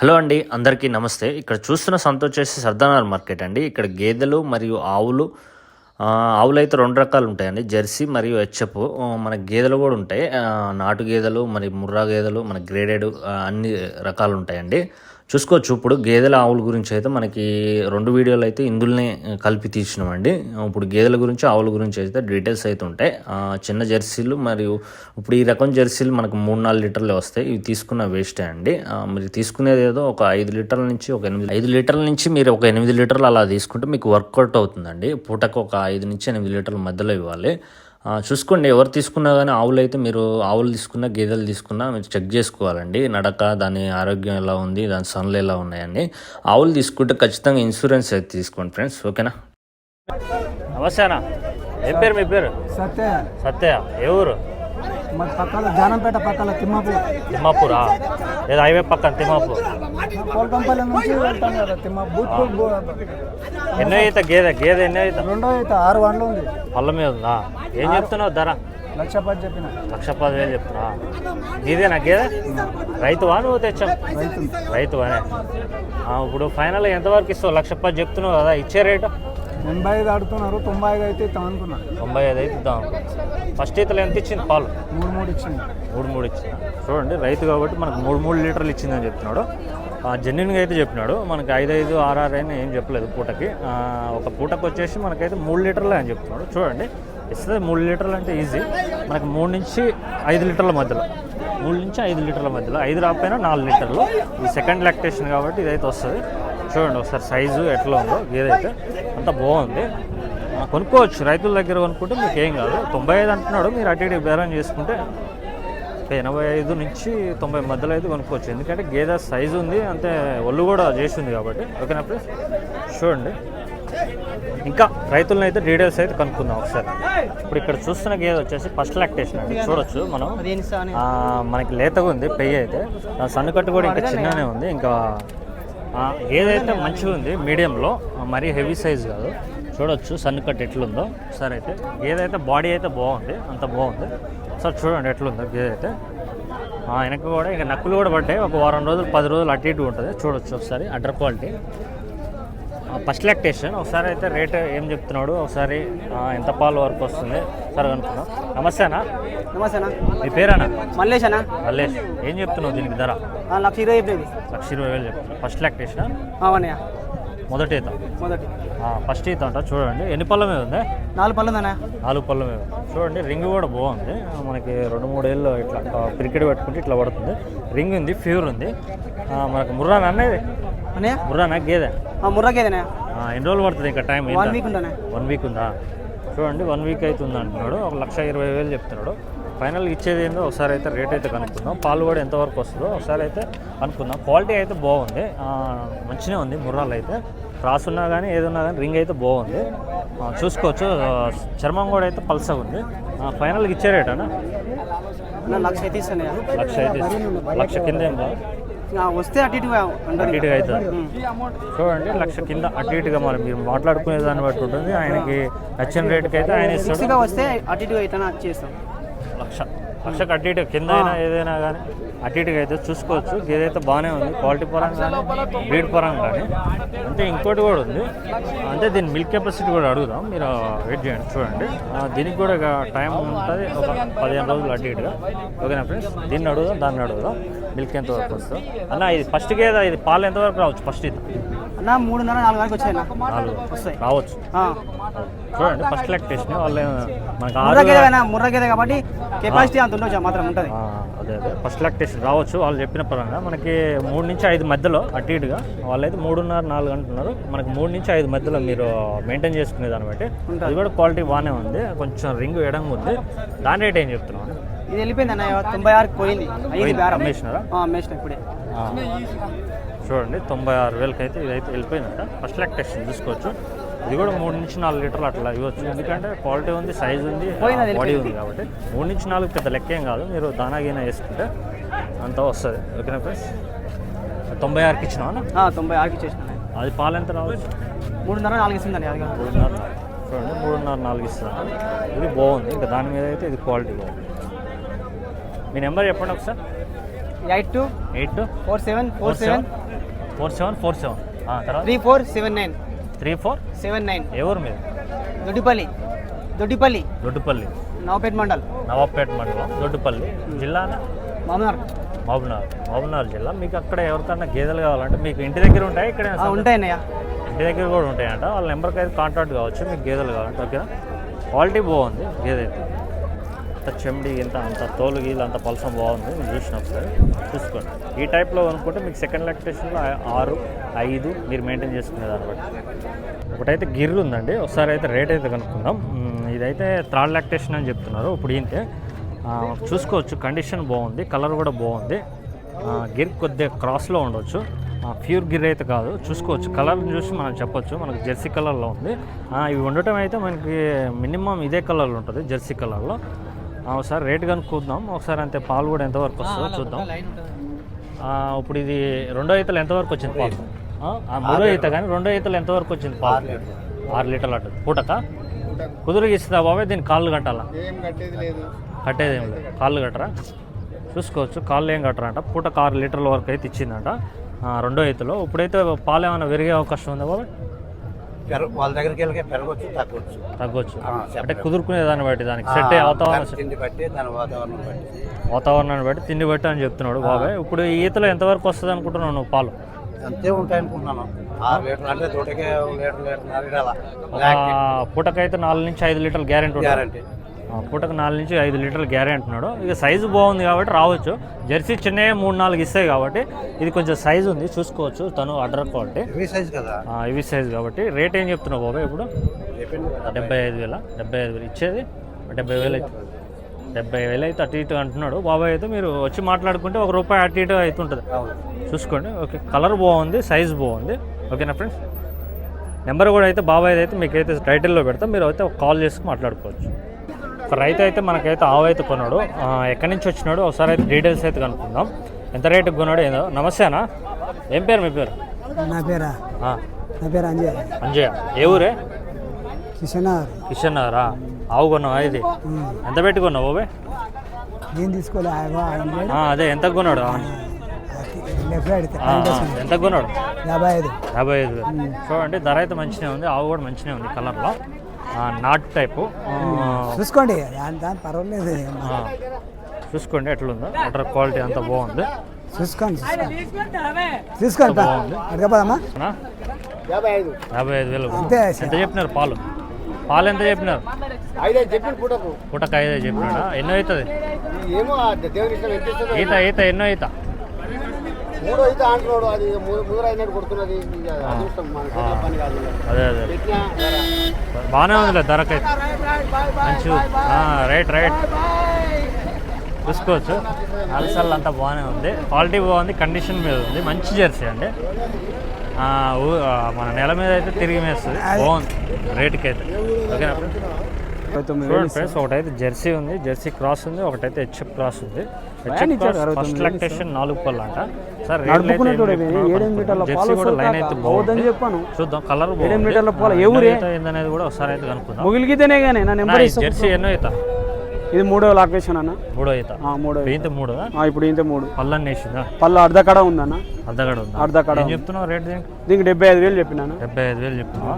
Hello అండి అందరికీ నమస్తే. ఇక్కడ చూస్తున్న సంత వచ్చేసి సర్దానార్ మార్కెట్ అండి. ఇక్కడ గేదెలు మరియు ఆవులు ఆవులు అయితే రెండు రకాలు ఉంటాయండి. జెర్సీ మరియు హెచ్ఎఫ్. మన గేదెలు కూడా ఉంటాయి. నాటు గేదెలు మరి ముర్రా గేదెలు మన గ్రేడెడ్ అన్ని రకాలు ఉంటాయండి. చూసుకోవచ్చు. ఇప్పుడు గేదెల ఆవుల గురించి అయితే మనకి రెండు వీడియోలు అయితే ఇందులోనే కలిపి తీసినామండి. ఇప్పుడు గేదెల గురించి ఆవుల గురించి అయితే డీటెయిల్స్ అయితే ఉంటాయి. చిన్న జెర్సీలు మరియు ఇప్పుడు ఈ రకం జెర్సీలు మనకు మూడు నాలుగు లీటర్లు వస్తాయి. ఇవి తీసుకున్న వేస్టే అండి. మీరు తీసుకునేది ఏదో ఒక ఐదు లీటర్ల నుంచి ఒక ఎనిమిది ఐదు లీటర్ల నుంచి మీరు ఒక ఎనిమిది లీటర్లు అలా తీసుకుంటే మీకు వర్కౌట్ అవుతుందండి. పూటకు ఒక ఐదు నుంచి ఎనిమిది లీటర్ల మధ్యలో ఇవ్వాలి. చూసుకోండి ఎవరు తీసుకున్నా కానీ ఆవులు అయితే మీరు ఆవులు తీసుకున్నా గేదెలు తీసుకున్నా మీరు చెక్ చేసుకోవాలండి. నడక దాని ఆరోగ్యం ఎలా ఉంది దాని సన్లు ఎలా ఉన్నాయండి ఆవులు తీసుకుంటే ఖచ్చితంగా ఇన్సూరెన్స్ అయితే తీసుకోండి ఫ్రెండ్స్ ఓకేనా? నమస్తే అన్న. ఏం పేరు మీ పేరు? సత్య. సత్య. ఏ ఊరు? పక్కన జానంపేట పక్కన తిమ్మాపూర్. తిమ్మాపూరా? లేదా హైవే పక్కన తిమ్మాపూర్? కోల్కంపల్లి నుంచి వెళ్తాం కదా తిమ్మాపూర్ ఎన్నో అయితే గేదె గేదె ఎన్నో అయితే రెండో అయితే ఆరు వందలు ఉంది. పళ్ళ మీద ఉందా? ఏం చెప్తున్నావు ధర? లక్ష పది చెప్పిన. లక్ష పదివేలు చెప్తున్నా. నీదేనా గేదె? రైతువా నువ్వు తెచ్చావు? రైతు రైతువానే. ఇప్పుడు ఫైనల్ ఎంతవరకు ఇస్తావు? లక్ష పది చెప్తున్నావు కదా ఇచ్చే రేటు? ఎనభై ఐదు ఆడుతున్నారు తొంభై ఐదు అయితే ఇస్తాం అనుకున్నా. తొంభై ఐదు అయితే ఇద్దాం ఫస్ట్ ఈతలు ఎంత ఇచ్చింది పాలు. మూడు మూడు ఇచ్చింది. మూడు మూడు ఇచ్చింది. చూడండి రైతు కాబట్టి మనకు మూడు మూడు లీటర్లు ఇచ్చిందని చెప్తున్నాడు. ఆ, జెన్యున్గా అయితే చెప్పినాడు. మనకి ఐదు ఐదు ఆరు ఆరు అయినా ఏం చెప్పలేదు పూటకి. ఒక పూటకు వచ్చేసి మనకైతే మూడు లీటర్లే అని చెప్తున్నాడు. చూడండి ఇస్తుంది మూడు లీటర్లు అంటే ఈజీ మనకి మూడు నుంచి ఐదు లీటర్ల మధ్యలో. మూడు నుంచి ఐదు లీటర్ల మధ్యలో. ఐదు రాకపోయినా నాలుగు లీటర్లు. ఈ సెకండ్ లాక్టేషన్ కాబట్టి ఇదైతే వస్తుంది. చూడండి ఒకసారి సైజు ఎట్లా ఉందో గేదె అయితే అంత బాగుంది. కొనుక్కోవచ్చు. రైతుల దగ్గర కొనుక్కుంటే మీకు ఏం కాదు. తొంభై ఐదు అంటున్నాడు. మీరు అటు ఇటు బేరం చేసుకుంటే ఎనభై ఐదు నుంచి తొంభై మధ్యలో అయితే కొనుక్కోవచ్చు. ఎందుకంటే గేదె సైజు ఉంది అంతే ఒళ్ళు కూడా చేసింది కాబట్టి. ఓకేనా ప్లీజ్ చూడండి. ఇంకా రైతులను అయితే డీటెయిల్స్ అయితే కనుక్కుందాం ఒకసారి. ఇప్పుడు ఇక్కడ చూస్తున్న గేదె వచ్చేసి ఫస్ట్ లాక్టేషన్ అండి. చూడొచ్చు మనం. మనకి లేతగా ఉంది పెయ్యి అయితే. ఆ, సన్నుకట్టు కూడా ఇంకా చిన్ననే ఉంది. ఇంకా ఏదైతే మంచిగా ఉంది మీడియంలో మరీ హెవీ సైజ్ కాదు. చూడొచ్చు సన్ కట్ ఎట్లుందో. సార్ అయితే ఏదైతే బాడీ అయితే బాగుంది అంత బాగుంది. సార్ చూడండి ఎట్లుందో గేదె అయితే వెనక కూడా ఇంకా నక్కులు కూడా పడ్డాయి. ఒక వారం రోజులు పది రోజులు అటు ఇటు ఉంటుంది. చూడొచ్చు ఒకసారి అడ్డర్ క్వాలిటీ. ఫస్ట్ లాక్టేషన్ ఒకసారి అయితే రేట్ ఏం చెప్తున్నాడు? ఒకసారి ఎంత పాలు వరకు వస్తుంది? సరే అనుకున్నాం నమస్తే అన్న. నమస్తేనా మీ పేరేనా? మల్లేష్ అన్న. మల్లేష్. ఏం చెప్తున్నావు దీనికి ధర? లక్ష ఇరవై లక్ష ఇరవై వేలు చెప్తున్నావు. ఫస్ట్ లాక్టేషన్ అవునయ్య. మొదటి మొదటి. ఫస్ట్ ఈత అంట చూడండి. ఎన్ని పళ్ళ మీద ఉంది? నాలుగు పళ్ళు ఉందన్న. నాలుగు పళ్ళ మీద చూడండి రింగ్ కూడా బాగుంది. మనకి రెండు మూడు ఏళ్ళు ఇట్లా క్రికెట్ పెట్టుకుంటే ఇట్లా పడుతుంది. రింగ్ ఉంది ఫ్యూర్ ఉంది. మనకు ముర్రానా అనేది ముర్రానా గేదె? ముర్రకేదనే ఆ, ఎన్ని రోజులు పడుతుంది ఇంకా టైం? వన్ వీక్ ఉంటానే వన్ వీక్ ఉందా? చూడండి వన్ వీక్ అవుతుంది అంటున్నాడు. ఒక లక్ష ఇరవై వేలు చెప్తున్నాడు. ఫైనల్ ఇచ్చేది ఏందో ఒకసారి అయితే రేట్ అయితే కనుక్కుందాం. పాలు కూడా ఎంతవరకు వస్తుందో ఒకసారి అయితే కనుక్కుందాం. క్వాలిటీ అయితే బాగుంది. మంచిగా ఉంది ముర్రాలు అయితే. క్రాస్ ఉన్నా కానీ ఏదున్నా కానీ రింగ్ అయితే బాగుంది. చూసుకోవచ్చు. చర్మం కూడా అయితే పల్సగా ఉంది. ఫైనల్కి ఇచ్చే రేట్ అన్న లక్ష అయితే లక్ష అయితే. లక్ష కింద ఏం కాదు వస్తే అటు ఇటు అటు ఇటుగా అవుతుంది. చూడండి లక్ష కింద అటు ఇటుగా మరి మీరు మాట్లాడుకునే దాన్ని బట్టి ఉంటుంది. ఆయనకి నచ్చిన రేటుకి అయితే ఆయన వస్తే అటు ఇటు అయితే చేస్తాం. లక్ష. లక్షకు అటు ఇటు కింద అయినా ఏదైనా కానీ అటు ఇటుగా అయితే చూసుకోవచ్చు. ఏదైతే బాగానే ఉంది. క్వాలిటీ పరంగా కానీ బ్రీడ్ పరంగా కానీ అంటే ఇంకోటి కూడా ఉంది. అంటే దీని మిల్క్ కెపాసిటీ కూడా అడుగుదాం. మీరు వెయిట్ చేయండి చూడండి. దీనికి కూడా టైం ఉంటుంది. ఒక పదిహేను రోజులు అటు ఇటుగా. ఓకేనా ఫ్రెండ్స్? దీన్ని అడుగుదాం దాన్ని అడుగుదాం. మిల్క్ ఎంత వరకు వస్తుంది అన్న ఇది ఫస్ట్ గేదా ఇది పాలు ఎంతవరకు రావచ్చు? ఫస్ట్ ఇది. అన్న మూడున్నర నాలుగు వరకు వచ్చాయి వస్తాయి. రావచ్చు. చూడండి ఫస్ట్ లాక్టేషన్ వాళ్ళు మనకి ముర్రా ఆరు గేదె ముర్రా గేదె కాబట్టి కెపాసిటీ అంత ఉండొచ్చు మాత్రం ఉంటుంది. ఆ, అదే అదే. ఫస్ట్ లాక్టేషన్ రావచ్చు వాళ్ళు చెప్పిన పరంగా మనకి మూడు నుంచి ఐదు మధ్యలో అటు ఇటుగా వాళ్ళైతే మూడున్నర నాలుగు అంటున్నారు. మనకి మూడు నుంచి ఐదు మధ్యలో మీరు మెయింటైన్ చేసుకునే దాన్ని బట్టి అది కూడా క్వాలిటీ బాగానే ఉంది. కొంచెం రింగ్ ఎడంగా ఉంది దాని రేట్ ఏం చెప్తున్నాను ఇది వెళ్ళిపోయింది అన్న తొంభై ఆరుకి పోయింది. అమ్మేసినారా? ఆ, అమ్మేసిన ఇప్పుడే. చూడండి తొంభై ఆరు వేలకి అయితే ఇదైతే వెళ్ళిపోయిందంట. ఫస్ట్ లాక్టేషన్ తీసుకోవచ్చు ఇది కూడా మూడు నుంచి నాలుగు లీటర్లు అట్లా ఇవ్వచ్చు. ఎందుకంటే క్వాలిటీ ఉంది సైజ్ ఉంది బాడీ ఉంది కాబట్టి. మూడు నుంచి నాలుగు పెద్ద లెక్కేం కాదు. మీరు దానా గీనా వేసుకుంటే అంతా వస్తుంది. ఓకేనా ఫ్రెండ్స్ తొంభై ఆరుకి ఇచ్చినా తొంభై ఆరుకి ఇచ్చేసిన అది పాలు ఎంత రావచ్చు? మూడున్నర నాలుగు ఇస్తుందండి. మూడున్నర. చూడండి మూడున్నర నాలుగు ఇస్తుంది. ఇది బాగుంది. ఇంకా దాని మీద అయితే ఇది క్వాలిటీ బాగుంది మీ నెంబర్ చెప్పండి ఒకసారి. Eight two eight two four seven. Four seven. Four seven four seven. తర్వాత? Three four seven nine. Three four? Seven nine. ఎవరు మీరు? దొడ్డిపల్లి. దొడ్డిపల్లి. దొడ్డుపల్లి. నవపేట్ మండల్. నవాబ్పేట మండలం. దొడ్డుపల్లి. జిల్లానా? మామూనార్ మహబూబ్నగర్. మహబూబ్నగర్ జిల్లా. మీకు అక్కడ ఎవరికన్నా గేదెలు కావాలంటే మీకు ఇంటి దగ్గర ఉంటాయి ఇక్కడ ఉంటాయి అన్నయ్య ఇంటి దగ్గర కూడా ఉంటాయంట. వాళ్ళ నెంబర్కి అయితే కాంటాక్ట్ కావచ్చు. మీకు గేదెలు కావాలంటే ఓకేనా? క్వాలిటీ బాగుంది గేదె అయితే. అంత చెండి ఇంత అంత తోలు గీలు అంత పలసం బాగుంది. మీరు చూసిన ఒకసారి. చూసుకోండి. ఈ టైప్లో అనుకుంటే మీకు సెకండ్ లాక్టేషన్లో ఆరు ఐదు మీరు మెయింటైన్ చేసుకునే దాన్ని బట్టి. ఒకటైతే గిర్రు ఉందండి. ఒకసారి అయితే రేట్ అయితే కనుక్కుందాం. ఇదైతే థర్డ్ లాక్టేషన్ అని చెప్తున్నారు. ఇప్పుడు ఏంటి చూసుకోవచ్చు. కండిషన్ బాగుంది. కలర్ కూడా బాగుంది. గిర్ కొద్దిగా క్రాస్లో ఉండొచ్చు. ప్యూర్ గిర్ అయితే కాదు. చూసుకోవచ్చు. కలర్ చూసి మనం చెప్పొచ్చు. మనకు జెర్సీ కలర్లో ఉంది. ఇవి ఉండటం అయితే మనకి మినిమం ఇదే కలర్లో ఉంటుంది జెర్సీ కలర్లో ఒకసారి రేట్ కనుక్కుందాం ఒకసారి అంతే పాలు కూడా ఎంతవరకు వస్తుందో చూద్దాం. ఆ, ఇప్పుడు ఇది రెండో ఈతలు ఎంతవరకు వచ్చింది పాలు? మూడో ఈత కానీ రెండో ఈతలు ఎంతవరకు వచ్చింది పాలు? ఆరు లీటర్లు. అటు పూటక? కుదురుగా ఇస్తుందా బాబాయ్? దీన్ని కాళ్ళు కట్టాలా? ఏం కట్టేది ఏం లేదు. కాళ్ళు కట్టరా? చూసుకోవచ్చు. కాళ్ళు ఏం కట్టరంట. పూటకు ఆరు లీటర్ల వరకు అయితే ఇచ్చిందంట. ఆ, రెండో ఈతలో. ఇప్పుడైతే పాలు ఏమైనా పెరిగే అవకాశం ఉందా బాబాయ్? పెరగ వాళ్ళ దగ్గరికి వెళ్ళి పెరగవచ్చు తగ్గవచ్చు తగ్గొచ్చు. అంటే కుదురుకునే దాన్ని బట్టి దానికి సెట్ అయ్యే వాతావరణం తిండి బట్టి దాని వాతావరణం బట్టి. వాతావరణాన్ని బట్టి తిండి బట్టి అని చెప్తున్నాడు బాబాయ్. ఇప్పుడు ఈతలో ఎంతవరకు వస్తుంది అనుకుంటున్నావు నువ్వు పాలు? అంతే ఉంటాయి అనుకుంటున్నాను. ఆరు అంటే తోటకే లీటర్ లీటర్ పూటకైతే నాలుగు నుంచి ఐదు లీటర్లు గ్యారెంటీ గ్యారంటీ. పూటకు నాలుగు నుంచి ఐదు లీటర్లు గ్యారెంటీ అంటున్నాడు. ఇక సైజు బాగుంది కాబట్టి రావచ్చు. జెర్సీ చిన్నవి మూడు నాలుగు ఇస్తాయి కాబట్టి ఇది కొంచెం సైజు ఉంది. చూసుకోవచ్చు తను అడ్డర్ క్వాలిటీ. హెవీ సైజ్ కదా? ఇవి సైజు కాబట్టి రేట్ ఏం చెప్తున్నావు బాబాయ్ ఇప్పుడు? డెబ్బై ఐదు వేల. డెబ్బై ఐదు వేలు ఇచ్చేది. డెబ్బై వేలు అయితే డెబ్బై వేలు అయితే అటు ఇటు అంటున్నాడు. బాబాయ్ అయితే మీరు వచ్చి మాట్లాడుకుంటే ఒక రూపాయి అటు ఇటు అవుతుంటుంది. అవును. చూసుకోండి. ఓకే కలర్ బాగుంది సైజ్ బాగుంది. ఓకేనా ఫ్రెండ్స్? నెంబర్ కూడా అయితే బాబాయ్ అయితే మీకైతే టైటిల్లో పెడతాం. మీరు అయితే ఒక కాల్ చేసి మాట్లాడుకోవచ్చు. ఒక రైతు అయితే మనకైతే ఆవు అయితే కొన్నాడు. ఎక్కడి నుంచి వచ్చినాడు? ఒకసారి అయితే డీటెయిల్స్ అయితే కనుక్కుందాం. ఎంత రేటుకి కొన్నాడు ఏందో? నమస్తే అన్న. ఏం పేరు మీ పేరు? నా పేరా? నా పేరు అంజయ్ అంజయ్య. ఏ ఊరే? కిషన్ కిషన్ నగరా ఆవు కొన్నావా ఇది? ఎంత పెట్టి కొన్నావు నేను తీసుకోలే అదే ఎంత కొన్నాడు? రైట్ ఎంత కొన్నాడు? యాభై ఐదు. యాభై ఐదు. చూడండి ధర అయితే మంచిగా ఉంది ఆవు కూడా మంచిగా ఉంది కలర్లో. Not type. చూసుకోండి దాని పర్వాలేదు. చూసుకోండి ఎట్లుందో. వాటర్ క్వాలిటీ అంతా బాగుంది. చూసుకోండి చూసుకోండి. అడగపోదమ్మా? యాభై ఐదు. వేలు. ఎంత చెప్పినారు పాలు? పాలు ఎంత చెప్పినారు? పూటకు. పూటకు ఐదు చెప్పినాడా? ఎన్నో అవుతుంది? ఈత ఈత ఎన్నో ఈత? మూడో అయితే అంటున్నాడు అది అయినట్టు కొడుతున్నది అదే అదే ఎట్లా? బాగానే ఉందిలే ధరకైతే మంచి. Right right. చూసుకోవచ్చు. అలసల్ అంతా బాగానే ఉంది. క్వాలిటీ బాగుంది కండిషన్ మీద ఉంది. మంచి జెర్సీ అండి. మన నెల మీద అయితే తిరిగి మేస్తుంది. బాగుంది. రేటుకి అయితే ఓకేనా? చూడండి ఫ్రెండ్స్ ఒకటైతే జెర్సీ ఉంది జెర్సీ క్రాస్ ఉంది ఒకటైతే హెచ్ఎఫ్ క్రాస్ ఉంది. ఫస్ట్ లాక్టేషన్ నాలుగు పళ్ళు అంట. సార్ అయితే జెర్సీ కూడా లైన్ అయితే బాగుంది. చెప్పాను. చూద్దాం కలర్ మీటర్ల పాలు. ఈత ఏందనేది కూడా ఒకసారి అయితే కనుక్కుందాం. ముగిలిగితేనే కానీ నా నెంబర్ జెర్సీ ఎన్నో ఈత? ఇది మూడో లొకేషన్ అన్న. మూడో ఆ, మూడో ఈత. మూడు ఇప్పుడు ఇంత మూడు. పళ్ళని వేసిందా? పళ్ళు అర్ధ కడ ఉందన్న. అర్ధగడ ఉందా? అర్ధ కడ చెప్తున్నావు రేట్ దీనికి? దీనికి డెబ్బై ఐదు వేలు చెప్పినాను. డెబ్బై ఐదు వేలు చెప్తున్నావా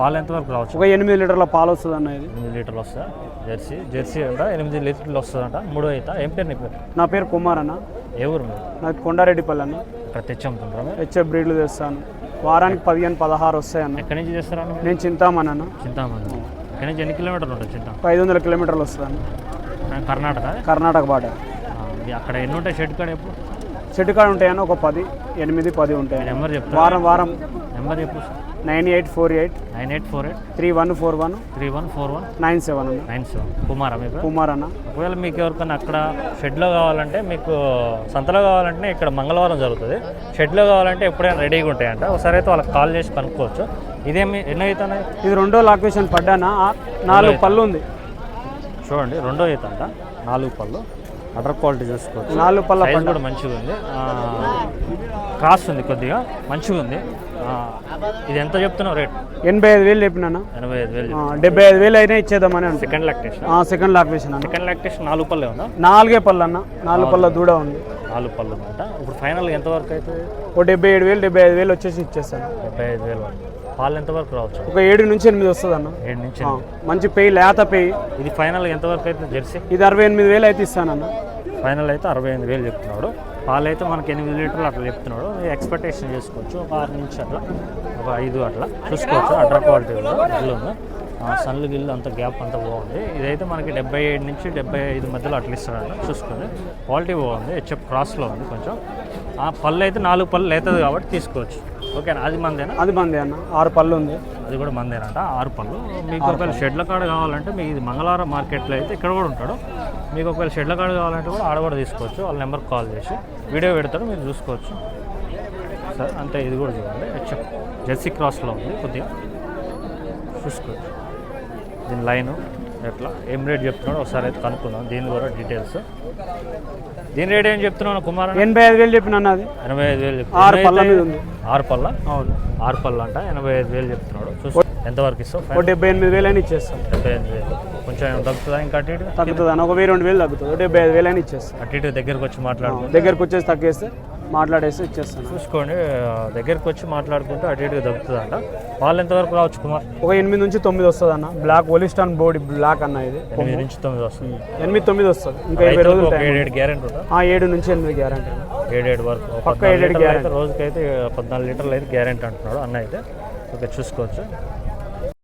పాలు ఎంతవరకు రావచ్చు? ఒక ఎనిమిది లీటర్ల పాలు వస్తుంది అన్న ఇది. ఎనిమిది లీటర్లు వస్తా జెర్సీ జెర్సీ అంట ఎనిమిది లీటర్లు వస్తుందంట మూడో ఈత. ఏం పేరు నీ పేరు? నా పేరు కుమార్ అన్న. ఏ ఊరు మీరు? నాకు కొండారెడ్డిపల్లి అన్న. ఇక్కడ మీరు? హెచ్ఎఫ్ బ్రీడ్లు తెస్తాను. వారానికి పదిహేను పదహారు వస్తాయన్న. ఎక్కడి నుంచి చేస్తారా? నేను చింతామణి అన్న. చింతామణి. ఇక్కడ నుంచి ఎన్ని కిలోమీటర్లు ఉంటుంది చింతా? ఐదు వందల కిలోమీటర్లు వస్తుంది కర్ణాటక? కర్ణాటక బాట. అక్కడ ఎన్ని ఉంటాయి షెడ్ కాడ ఎప్పుడు? చెట్టు కాడ ఉంటాయన్న ఒక పది ఎనిమిది పది ఉంటాయి నెంబర్ చెప్తారా? వారం వారం. నెంబర్ చెప్పు. Nine eight four eight nine eight four eight three one four one three one four one nine seven nine seven. కుమారా మీకు కుమార్ అన్న ఒకవేళ మీకు ఎవరికైనా అక్కడ షెడ్లో కావాలంటే మీకు సంతలో కావాలంటే ఇక్కడ మంగళవారం జరుగుతుంది. షెడ్లో కావాలంటే ఎప్పుడైనా రెడీగా ఉంటాయంట. ఒకసారి అయితే వాళ్ళకి కాల్ చేసి కనుక్కోవచ్చు. ఇదేమి ఎన్నో అవుతున్నాయి? ఇది రెండో లొకేషన్ పడ్డానా? నాలుగు పళ్ళు ఉంది. చూడండి రెండో అంట నాలుగు పళ్ళు. అటర్ క్వాలిటీ చూసుకోవచ్చు. నాలుగు పళ్ళ కూడా మంచిగా ఉంది. క్రాస్ ఉంది కొద్దిగా మంచిగా ఉంది. ఇది ఎంత చెప్తున్నావు రేట్? ఎనభై ఐదు వేలు చెప్పినాను ఎనభై ఐదు వేలు డెబ్బై ఐదు వేలు అయినా ఇచ్చేద్దామని. సెకండ్ లాక్టేషన్ సెకండ్ అన్న. సెకండ్ లాక్టేషన్ నాలుగు పళ్ళే ఉందా? నాలుగే పళ్ళు అన్న. నాలుగు పళ్ళ దూడ ఉంది. నాలుగు పళ్ళు అనమాట ఇప్పుడు ఫైనల్ ఎంతవరకు అవుతుంది? ఒక డెబ్బై ఏడు వేలు డెబ్బై ఐదు వేలు వచ్చేసి ఇచ్చేస్తాను. డెబ్బై ఐదు వేలు వరకు. పాలు ఎంతవరకు రావచ్చు? ఒక ఏడు నుంచి ఎనిమిది వస్తుంది అన్న ఏడు నుంచి మంచి పెయ్యి లేత పెయ్యి ఇది ఫైనల్ ఎంతవరకు అయితే జెర్సీ? ఇది అరవై ఎనిమిది వేలు అయితే ఇస్తానన్న. ఫైనల్ అయితే అరవై ఎనిమిది వేలు చెప్తున్నాడు. పాలైతే మనకి ఎనిమిది లీటర్లు అట్లా చెప్తున్నాడు ఎక్స్పెక్టేషన్ చేసుకోవచ్చు. ఒక ఆరు నుంచి అట్లా ఒక ఐదు అట్లా. చూసుకోవచ్చు. అడ్ర క్వాలిటీ కూడా ఇల్లు ఉంది. సన్లు గిల్లు అంత గ్యాప్ అంతా బాగుంది. ఇదైతే మనకి డెబ్బై ఏడు నుంచి డెబ్బై ఐదు మధ్యలో అట్లా ఇస్తాడు చూసుకోండి. క్వాలిటీ బాగుంది. హెచ్ఎఫ్ క్రాస్లో ఉంది కొంచెం. ఆ పళ్ళు అయితే నాలుగు పళ్ళు లేతుంది కాబట్టి తీసుకోవచ్చు. ఓకేనా? అది మందేనా? అది మంది అన్న. ఆరు పళ్ళు ఉంది. అది కూడా మందేనంట ఆరు పళ్ళు. మీకు ఒకవేళ షెడ్ల కాడ కావాలంటే మీకు ఇది మంగళవారం మార్కెట్లో అయితే ఇక్కడ కూడా ఉంటాడు. మీకు ఒకవేళ షెడ్ల కాడ కావాలంటే కూడా ఆడ కూడా తీసుకోవచ్చు. వాళ్ళ నెంబర్కి కాల్ చేసి వీడియో పెడతాడు మీరు చూసుకోవచ్చు. సరే అంతే ఇది కూడా చూడండి. హెచ్ఎఫ్ జెర్సీ క్రాస్లో ఉంది కొద్దిగా. చూసుకోవచ్చు. దీని లైను. ఎట్లా? ఏం రేట్ చెప్తున్నాడు ఒకసారి అయితే కనుక్కుందాం. దీని కూడా డీటెయిల్స్ దీని రేట్ ఏం చెప్తున్నాను కుమార్? ఎనభై ఐదు వేలు చెప్పిన అది? ఎనభై ఐదు వేలు ఆరు పళ్ళ మీద ఉంది. ఆరు పళ్ళ? అవును. ఆరు పళ్ళు అంట. ఎనభై ఐదు వేలు చెప్తున్నాడు. చూసి ఎంతవరకు ఇస్తావు? ఒక డెబ్బై ఎనిమిది వేలు అని ఇచ్చేస్తాం. డెబ్బై ఎనిమిది వేలు. కొంచెం తగ్గుతుందా ఇంకా అటు ఇటు? తగ్గుతుంది? ఒక వెయ్యి రెండు వేలు తగ్గుతుంది. డెబ్బై ఐదు వేలు అని ఇచ్చేస్తాం. అటు ఇటు దగ్గరకు వచ్చి మాట్లాడుకో దగ్గరకు వచ్చేసి తగ్గేస్తే మాట్లాడేసి ఇచ్చేస్తాను. చూసుకోండి దగ్గరకు వచ్చి మాట్లాడుకుంటే అటు ఇటు తగ్గుతుందంట వాళ్ళు ఎంతవరకు రావచ్చు కుమార్? ఒక ఎనిమిది నుంచి తొమ్మిది వస్తుంది అన్న బ్లాక్ ఒలిస్టాన్ బోడీ బ్లాక్ అన్న ఇది. ఎనిమిది నుంచి తొమ్మిది వస్తుంది. ఎనిమిది తొమ్మిది వస్తుంది. ఇంకా ఇరవై రోజులు ఏడేడు గ్యారెంటీ ఆ, ఏడు నుంచి ఎనిమిది గ్యారంటీ ఏడేడు వరకు పక్క ఏడేడు guarantee. రోజుకైతే పద్నాలుగు లీటర్లు అయితే గ్యారెంటీ అంటున్నాడు అన్న అయితే. ఓకే చూసుకోవచ్చు.